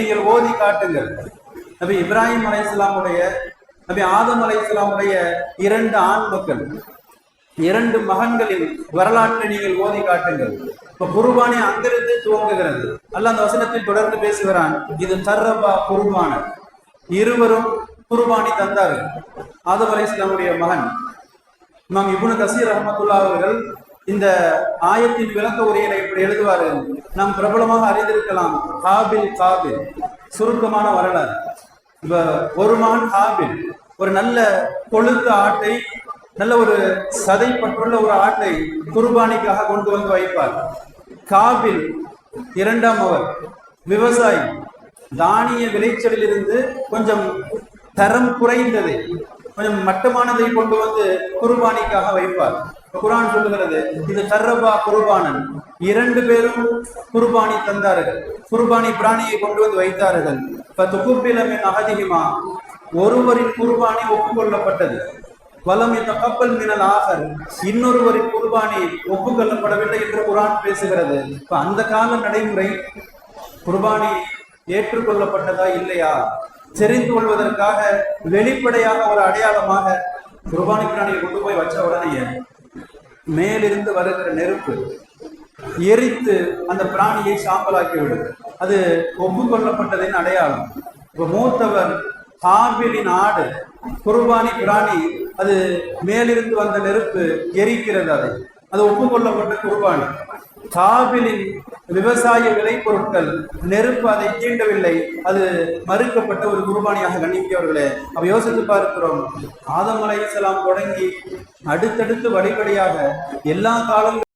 நீங்கள் ஓதி காட்டுங்கள். நபி இப்ராஹிம் அலை இஸ்லாமுடைய நபி ஆதம் அலை இஸ்லாமுடைய இரண்டு ஆண் மக்கள் இரண்டு மகன்களின் வரலாற்றை நீங்கள் ஓதி காட்டுங்கள். இப்ப குருபானி அங்கிருந்து துவங்குகிறது. அல்ல அந்த வசனத்தில் தொடர்ந்து பேசுகிறான் இது தர்ரபா குருபான. இருவரும் குருபானி தந்தார்கள். ஆதம் அலை இஸ்லாமுடைய மகன். இமாம் இப்னு கசீர் ரஹமத்துல்லா அவர்கள் இந்த ஆயத்தின் விளக்க உரையில இப்படி எழுதுவாரு. நாம் பிரபலமாக அறிந்திருக்கலாம் ஹாபில் காபில் சுருக்கமான வரலாறு. இப்ப ஒரு மான் ஹாபில் ஒரு நல்ல கொழுத்த ஆட்டை நல்ல ஒரு சதைப்பட்டுள்ள ஒரு ஆட்டை குர்பானிக்காக கொண்டு வந்து வைப்பார். காபில் இரண்டாம் அவர் விவசாயி. தானிய விளைச்சலில் இருந்து கொஞ்சம் தரம் குறைந்ததை. கொஞ்சம் மட்டமானதை கொண்டு வந்து குர்பானிக்காக வைப்பார். குரான் சொல்லுகிறது இது கர்ரபா குர்பானன். இரண்டு பேரும் குர்பானி தந்தார்கள். குர்பானி பிராணியை கொண்டு வந்து வைத்தார்கள். இப்ப துகுப்பிலமின் அகதிகமா ஒருவரின் குர்பானி ஒப்புக்கொள்ளப்பட்டது. வலம் இந்த கப்பல் மினல் ஆகர் இன்னொருவரின் குர்பானி ஒப்புக்கொள்ளப்படவில்லை என்று குரான் பேசுகிறது. இப்ப அந்த கால நடைமுறை குர்பானி ஏற்றுக்கொள்ளப்பட்டதா இல்லையா? தெரிந்து கொள்வதற்காக வெளிப்படையாக ஒரு அடையாளமாக குர்பானி பிராணியை கொண்டு போய் வச்ச உடனே மேலிருந்து வருகிற நெருப்பு எரித்து அந்த பிராணியை சாம்பலாக்கி விடும் அது ஒப்புக்கொள்ளப்பட்டதின் அடையாளம். இப்போ மூத்தவர் காபிலின் ஆடு குர்பானி பிராணி அது மேலிருந்து வந்த நெருப்பு எரிக்கிறது அதை. அது ஒப்புக்கொள்ளப்பட்ட குர்பானி. காபிலின் விவசாய விளைபொருட்கள் நெருப்பு அதை தீண்டவில்லை. அது மறுக்கப்பட்ட ஒரு குர்பானியாக கண்ணிக்கவர்களே அப்ப யோசித்து பார்க்கிறோம். ஆதம் அலைஹிஸ்ஸலாம் தொடங்கி அடுத்தடுத்து வழிபடியாக எல்லா காலங்களும்